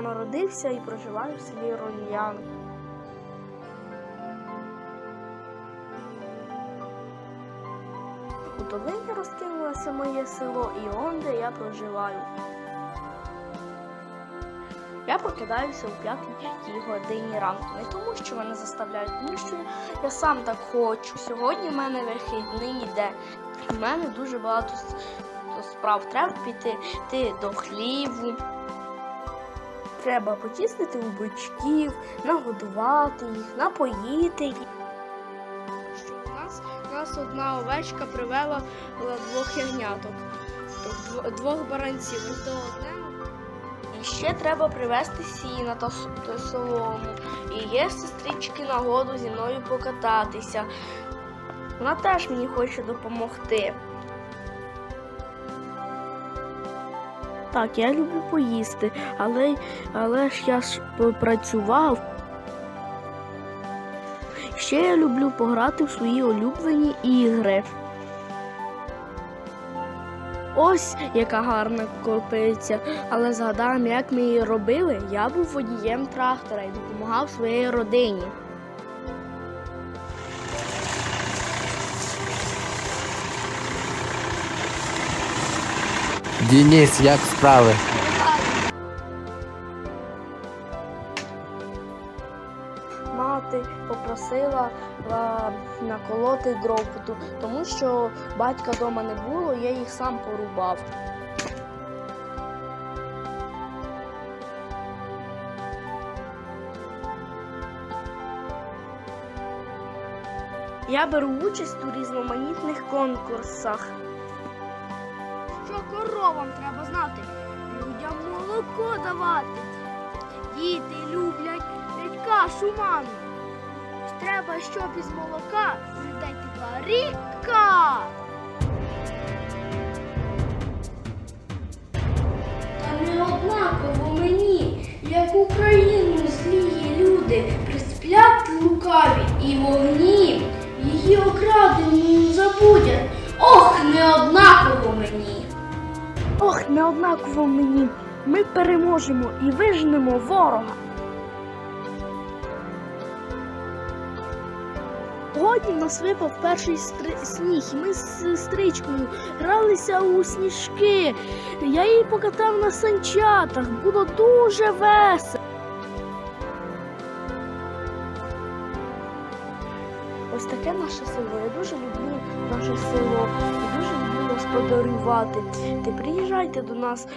народився і проживаю в селі Ронян. У долині розкинулося моє село і он, де я проживаю. Я прокидаюся у п'ятій годині ранку. Не тому, що мене заставляють, тому що я сам так хочу. Сьогодні в мене вихідний день. У мене дуже багато справ. Треба піти до хліву. Треба почистити у бичків, нагодувати їх, напоїти їх. У нас, нас одна овечка привела е, двох ягняток, тобто двох баранців. Ось до одне. І ще треба привезти сіна та, та солому. І є сестрички нагоду зі мною покататися. Вона теж мені хоче допомогти. Так, я люблю поїсти, але, але ж я ж попрацював. Ще я люблю пограти в свої улюблені ігри. Ось яка гарна копиця. Але згадаємо, як ми її робили. Я був водієм трактора і допомагав своїй родині. Дініс, як справи? Мати попросила а, наколоти дров, тому що батька вдома не було, я їх сам порубав. Я беру участь у різноманітних конкурсах. Коровам треба знати? Людям молоко давати. Діти люблять кашу мамі. Треба, щоб із молока людей текла ріка. Та не однаково мені, як Україну злії люди, присплять лукаві і вогні, її окрадені забудять. Ох, не однаково мені. Ох, не однаково мені. Ми переможемо і вижнемо ворога. Годі нас випав перший стри- сніг, і ми з сестричкою гралися у сніжки. Я її покатав на санчатах, було дуже весело. Ось таке наше село. Я дуже люблю наше село і дуже люблю господарювати. Ти приїжджайте до нас